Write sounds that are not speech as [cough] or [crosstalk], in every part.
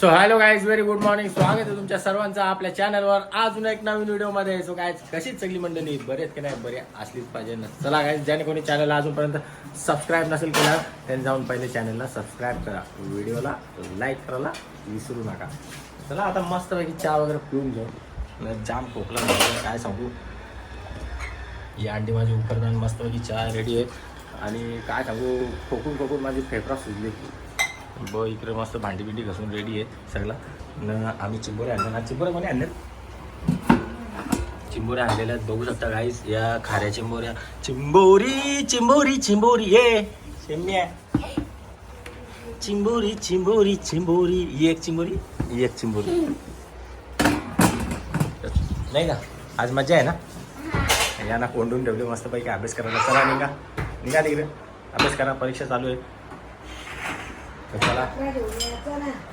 So hello guys very good morning स्वागत आहे तुमच्या सर्वांचं आपल्या चॅनलवर अजून एक नवीन व्हिडिओमध्ये सो काय कशीच सगळी मंडळी बरेच की नाही बरे असलीच पाहिजे ना. चला गाईज ज्याने कोणी चॅनलला अजूनपर्यंत सबस्क्राईब नसेल केला त्यांनी जाऊन पहिले चॅनलला सबस्क्राईब करा. व्हिडिओला लाईक करायला विसरू नका. चला आता मस्तपैकी चहा वगैरे पिऊन घेऊ. जाम खोकला काय सांगू? ही अंडी माझी उपकरण मस्तपैकी चहा रेडी आहे. आणि काय सांगू? खोकून खोकून माझी फेफरा सुजली. ब इकडे मस्त भांडी बिंडी घासून रेडी आहे सगळा. न आम्ही चिंबोरे आणलं ना. चिंबोरे कोणी आणले चिंबोऱ्या आणलेल्या आहेत. बघू शकता गाईस या खाऱ्या चिंबोऱ्या. चिंबोरी चिंबोरी चिंबोरी ये. शेम्या चिंबोरी चिंबोरी चिंबोरी. ही एक चिंबोरी ही एक चिंबोरी. नाही ना आज मजा आहे ना? यांना कोंडून ठेवले मस्तपैकी अभ्यास करायला. चला निघा. निघा तिकडे. अभ्यास करा परीक्षा चालू आहे. तर चला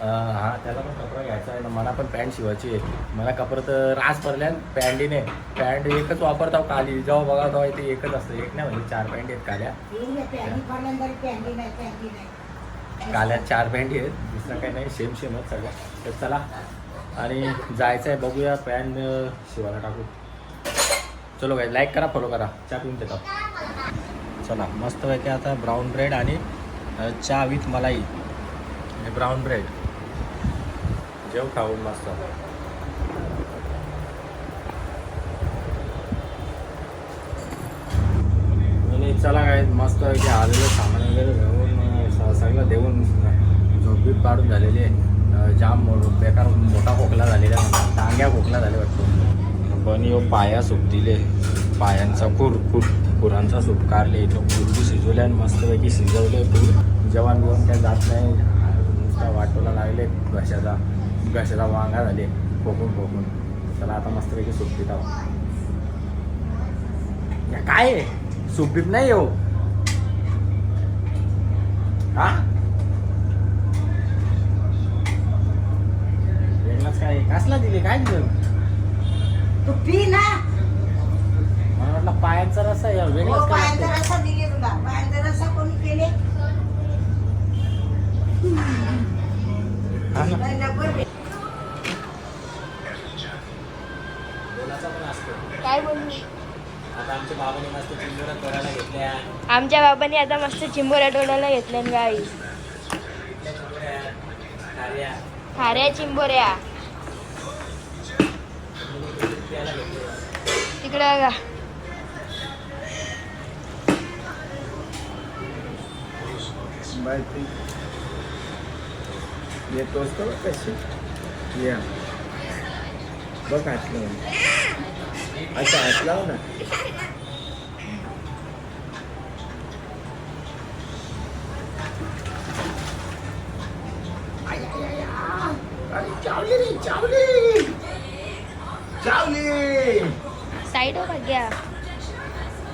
हा त्याला पण कपडा घ्यायचा आहे. ना मला पण पॅन्ट शिवायची आहे. मला कपडा तर रास भरल्या पॅन्टीने. पॅन्ट एकच वापरतो खाली. जेव्हा बघा तेव्हा ते एकच असतं. एक नाही म्हणजे चार पॅन्ट आहेत काल्या. काल्या चार पॅन्टी आहेत. दुसरं काही नाही. सेम सेमच सगळं तर चला. आणि जायचं आहे बघूया पॅन्ट शिवायला टाकू. चलो काय लाईक करा फॉलो करा. चहा पिऊन देतो चला. मस्त पैकी आता ब्राऊन ब्रेड आणि चहा विथ मलाई. आणि ब्राऊन ब्रेड जेव खाऊन मस्त. चला काय मस्त की आलेलं सामान वगैरे घेऊन स- सगळं देऊन झोपी काढून झालेली आहे. जाम मो- बेकार मोठा खोकला झालेला आहे. खोकला झाले वाटतो. पण यो पाया सुकतील दिले पायांचा खूर खूर खुरांचा सुपकारले इथं खुरडी शिजवले आणि मस्तपैकी शिजवले खूर जेवण बिवण काय जात नाही. नुसता वाटोला लागले घशाचा घशाचा वांगा झाले खोकून खोकून. चला आता मस्तपैकी सूप पित आहोत या काय? आहे? सूप बीप नाही हो हा? वेगळाच काय? कसला दिले? काय दिलं? तू पी ना. मला वाटलं पायाचा रसा आहे हो वेगळाच काय पायांचा लागतंय? रस्सा दिले तुला. पायांचा रस्सा कोणी केले? काय आमच्या बाबाने मस्त चिंबोऱ्या करायला घेतल्या. आमच्या बाबांनी आता मस्त चिंबोऱ्या टोळायला घेतल्या गाई खाऱ्या, चिंबोऱ्या. तिकडे बघा. माहिती येतोस तो कशी या बघ हात लावून अच्छा हात लाव ना अरे चावली रे चावली चावली साईड हो घ्या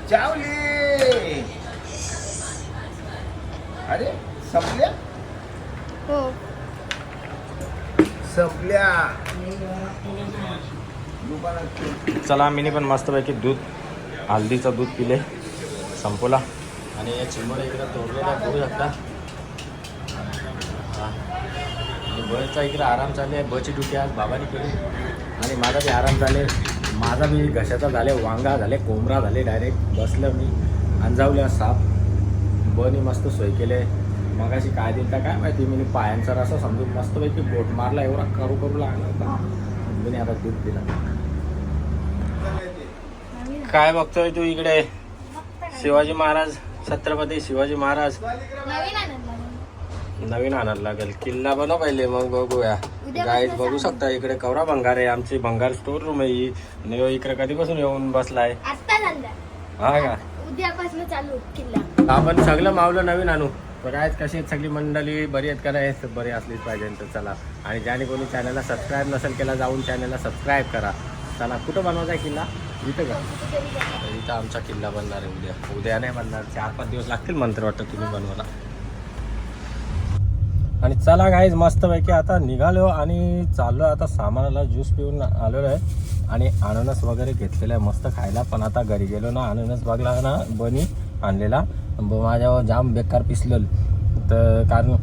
चावली अरे संपल्या हो संपल्या. चला मीने पण मस्तपैकी दूध हल्दीचं दूध पिले. संपवला आणि या चिंबोऱ्या इकडे तोडलेल्या बघू शकता. हा. आणि बसचा इकडे आराम चालले आहे बसची ड्युटी आज बाबाने केली. आणि माझा बी आराम झाले माझा बी घशाचा झाले वांगा झाले कोंबरा झाले डायरेक्ट बसलं मी. अंजावल्या साप. बनी मस्त सोय केले. मगाशी काय दिलं का काय माहिती मी पायांचा रसा समजून मस्तपैकी बोट मारला एवढा करू करू लागला होता. मी आता दूध दिला काय बघतोय तू इकडे? शिवाजी महाराज छत्रपती शिवाजी महाराज. नवीन आणायला लागेल. किल्ला बनव पहिले मग बघूया. गाईज बघू शकता इकडे. कवरा भंगार आहे आमची भंगार स्टोर रूम आहे ही. आणि इकडे कधीपासून येऊन बसलाय? हा का? उद्यापासून चालू किल्ला. आपण सगळं मावलं नवीन आणू. तर आहेत कशी आहेत सगळी मंडळी? बरी आहेत का नाही? बरी असलीच पाहिजे तर चला. आणि ज्याने कोणी चॅनलला सबस्क्राईब नसेल केला जाऊन चॅनलला सबस्क्राईब करा. चला कुठं बनवायचा आहे किल्ला? इथं का? इथं आमचा किल्ला बनणार आहे उद्या. उद्या नाही बनणार चार पाच दिवस लागतील मंत्र वाटतं तुम्ही बनवायला. आणि चला गाईज मस्तपैकी आता निघालो आणि चाललो आता सामानाला ज्यूस पिऊन आलेलो आहे. आणि अननस वगैरे घेतलेलं आहे मस्त खायला. पण आता घरी गेलो ना अननस बघला ना बनी. आणलेला. ब- माझ्यावर जाम बेकार पिसलल. तर कारण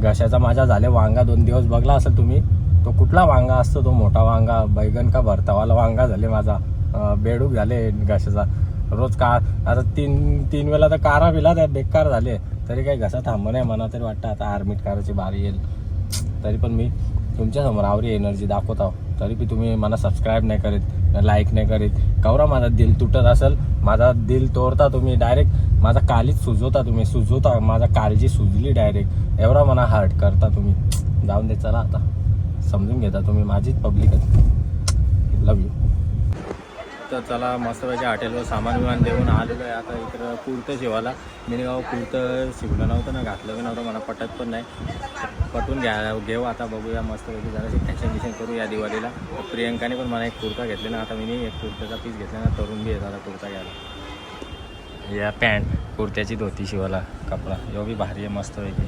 घशाचा माझ्या झाले वांगा दोन दिवस बघला असेल तुम्ही तो कुठला वांगा असतो? तो मोठा वांगा बैगन का भरतावाला वांगा झाले माझा. बेडूक झाले घशाचा. रोज का आता तीन तीन वेळा तर कारा बिला त्या बेकार झाले. तरी काही घसा थांब नाही मला तरी वाटतं आता आर्मीट काराची बारी येईल. तरी पण मी तुमच्यासमोर आवरी एनर्जी दाखवत आहो तरी बी तुम्ही मला सबस्क्राईब नाही करीत लाईक नाही करीत. कवरा माझा दिल तुटत असेल माझा दिल तोडता तुम्ही डायरेक्ट माझा कालीच सुजवता तुम्ही. सुजवता माझा काळजी सुजली डायरेक्ट एवढा मला हार्ट करता तुम्ही. जाऊन दे चला आता. समजून घेता तुम्ही. माझीच पब्लिक लव यू तर चला मस्तपैकी हॉटेलवर सामान विमान देऊन आलेलो आहे. आता इकडं कुर्तं शिवायला. मी गाव कुर्तं शिवलं नव्हतं ना घातलं बी नव्हतं मला पटत पण नाही. पटून घ्या घेऊ आता बघूया मस्तपैकी जराशी फॅशन बिशन करू या दिवाळीला. प्रियंकाने पण मला एक कुर्ता घेतला ना आता मी एक कुर्त्याचा पीस घेतला ना तरुण बी येत आता कुर्ता घ्यायला. या पॅन्ट कुर्त्याची धोती शिवायला कपडा. यो बी भारी आहे मस्तपैकी.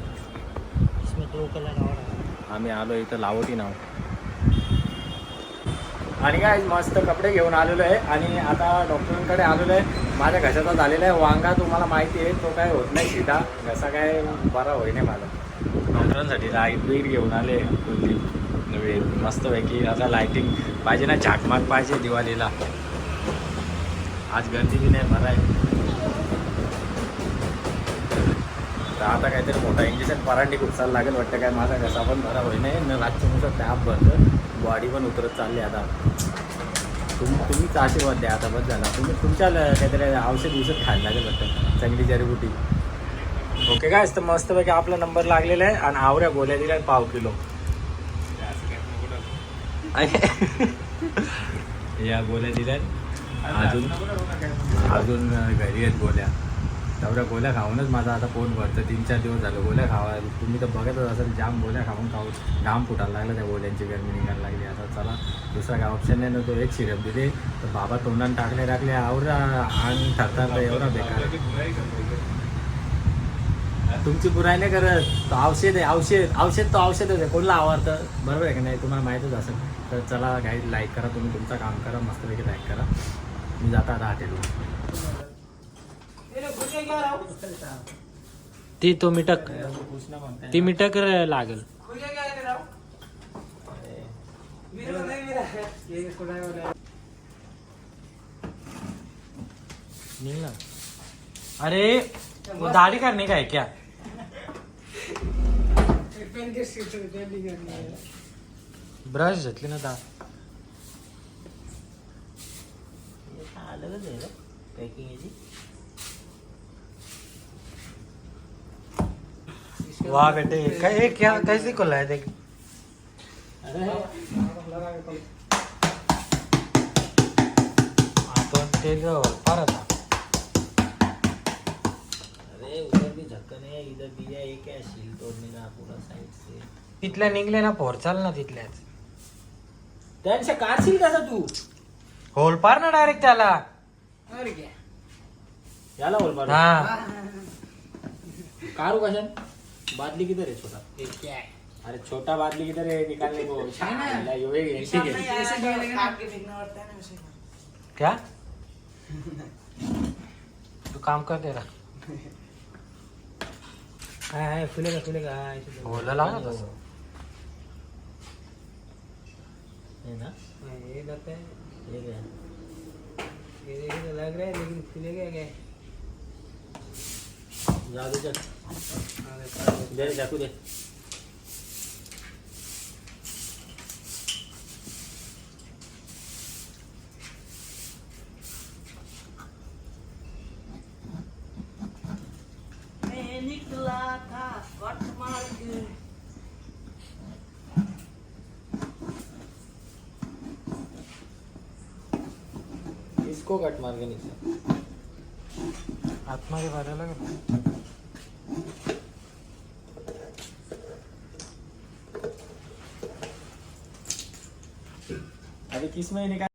आम्ही आलो इथं लावटी नाव. आणि काय मस्त कपडे घेऊन आलेलो आहे. आणि आता डॉक्टरांकडे आलेलो आहे. माझ्या घशाचा झालेला आहे वांगा तुम्हाला माहिती आहे तो काय होत नाही सीधा. घसा काय बरा होई नाही माझा. डॉक्टरांसाठी लाइट बीट घेऊन आले. नवीन मस्तपैकी आता लाईटिंग पाहिजे ना झाकमाक पाहिजे दिवाळीला. आज गर्दी बी नाही बरं आहे तर आता काहीतरी मोठा इंजेक्शन परांडी खुपसायला लागेल वाटतं काय? माझा घसा पण बरा होई नाही न रातच्यानुसार ताप भरतं बॉडी पण उतरत चालली आता. तुम्ही तुम्हीच आशीर्वाद द्या. आता बस झाला. तुम्ही तुमच्या काहीतरी औषध औषध खायला लागेल वाटतं. चांगली जडीबुटी ओके काय तर मस्तपैकी आपला नंबर लागलेला आहे आणि आवऱ्या गोल्या दिल्या पाव किलो. [laughs] या गोल्या दिल्या अजून अजून घरी आहेत गोल्या. तेवढ्या गोळ्या खाऊनच माझा आता पोट भरतं. तीन चार दिवस झालं गोळ्या खावा तुम्ही तर बघतच असाल जाम गोळ्या खाऊन खाऊन घाम फुटायला लागला त्या गोळ्यांची गरमी निघायला लागली. आता चला दुसरा काय ऑप्शन नाही ना तो एक सिरप दिले तर बाबा तोंडाने टाकले टाकले आवरा आणि ठरतात एवढा बेकार. तुमची बुराई नाही करत. तो औषध आहे औषध औषध तो औषधच आहे. कोणला आवडतं? बरोबर आहे का नाही? तुम्हाला माहीतच असेल. तर चला काही लाईक करा तुम्ही तुमचं काम करा मस्तपैकी लाईक करा. मी जाता आता हॉटेलवर ती तो मिटक. ती मिटक लागल. ना. अरे दाढ़ी करणे काय क्या? ब्रश घेतली ना दा. वाह बेटे कै- ये क्या कैसे खुला है देख। हाँ, तो पर था। अरे उधर भी झक्कन है इधर दिया है क्या सील तोड़ने का पूरा साइड से। तिथल्या निघले ना पोर चाल ना तिथल्याच। त्यांच्या काढशील कसा तू? होल पार ना डायरेक्ट त्याला। याला बोल बरं. हा. कारू कशन बादली किधर है छोटा? अरे छोटा बादली किधर है निकालने को? यो है, ठीक है। क्या? तू काम कर दे रहा। हाँ खुलेगा खुलेगा हाँ, दो। बोला लागा तसं है ना? ये लगता है ये क्या? ये देखिए तो लग रहा है लेकिन खुलेगा क्या? जा दे चल दे चाकू दे। मैं निकला था कट मार के इसको कट मार के भरायला लागेल अभी किस महीने का